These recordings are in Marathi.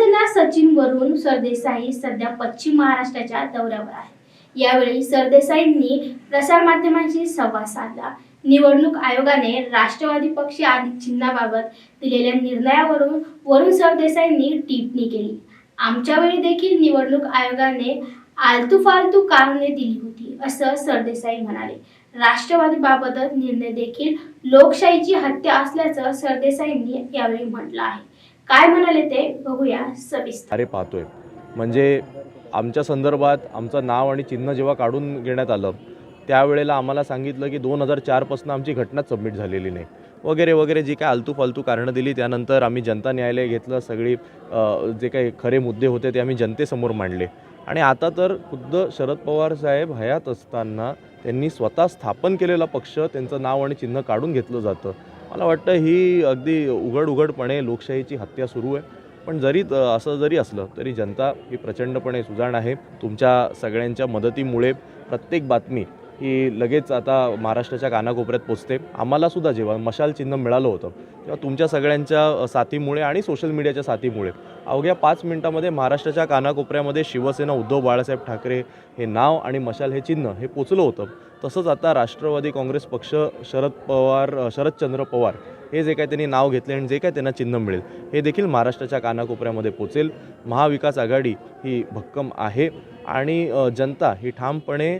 शिवसेना सचिन वरून सरदेसाई सध्या पश्चिम महाराष्ट्राच्या दौऱ्यावर आहे. यावेळी सरदेसाईंनी प्रसारमाध्यमांशी संवाद साधला. निवडणूक आयोगाने राष्ट्रवादी पक्ष आणि चिन्हाबाबत दिलेल्या निर्णयावरून वरुण सरदेसाईंनी टिप्पणी केली. आमच्या वेळी देखील निवडणूक आयोगाने आलतू फालतू कारणे दिली होती असं सरदेसाई म्हणाले. राष्ट्रवादीबाबत निर्णय देखील लोकशाहीची हत्या असल्याचं सरदेसाईंनी यावेळी म्हटलं आहे. काय म्हणाले ते बघूया सविस्तर. अरे पाहतोय. म्हणजे आमच्या संदर्भात आमचं नाव आणि चिन्ह जेव्हा काढून घेण्यात आलं त्यावेळेला आम्हाला सांगितलं की दोन हजार चारपासून आमची घटनाच सबमिट झालेली नाही. वगैरे वगैरे जी काय आलतू फालतू कारणं दिली त्यानंतर आम्ही जनता न्यायालय घेतलं सगळी जे काही खरे मुद्दे होते ते आम्ही जनतेसमोर मांडले. आणि आता तर खुद्द शरद पवार साहेब हयात असताना त्यांनी स्वतः स्थापन केलेला पक्ष त्यांचं नाव आणि चिन्ह काढून घेतलं जातं. मला वाटतं ही अगदी उघड उघडपणे लोकशाहीची हत्या सुरू आहे. पण जरी असं जरी असलं तरी जनता ही प्रचंडपणे सुजाण आहे. तुमच्या सगळ्यांच्या मदतीमुळे प्रत्येक बातमी ही लगेच आता महाराष्ट्राच्या कानाकोपऱ्यात पोचते. आम्हालासुद्धा जेव्हा मशाल चिन्ह मिळालं होतं तेव्हा तुमच्या सगळ्यांच्या साथीमुळे आणि सोशल मीडियाच्या साथीमुळे अवघ्या पाच मिनिटामध्ये महाराष्ट्राच्या कानाकोपऱ्यामध्ये शिवसेना उद्धव बाळासाहेब ठाकरे हे नाव आणि मशाल हे चिन्ह हे पोचलं होतं. तसंच आता राष्ट्रवादी काँग्रेस पक्ष शरद पवार शरदचंद्र पवार हे जे काय त्यांनी नाव घेतले आणि जे काय त्यांना चिन्ह मिळेल हे देखील महाराष्ट्राच्या कानाकोपऱ्यामध्ये पोचेल. महाविकास आघाडी ही भक्कम आहे आणि जनता ही ठामपणे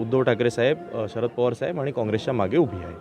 उद्धव ठाकरे साहेब शरद पवार साहेब आणि काँग्रेसच्या मागे उभी आहे.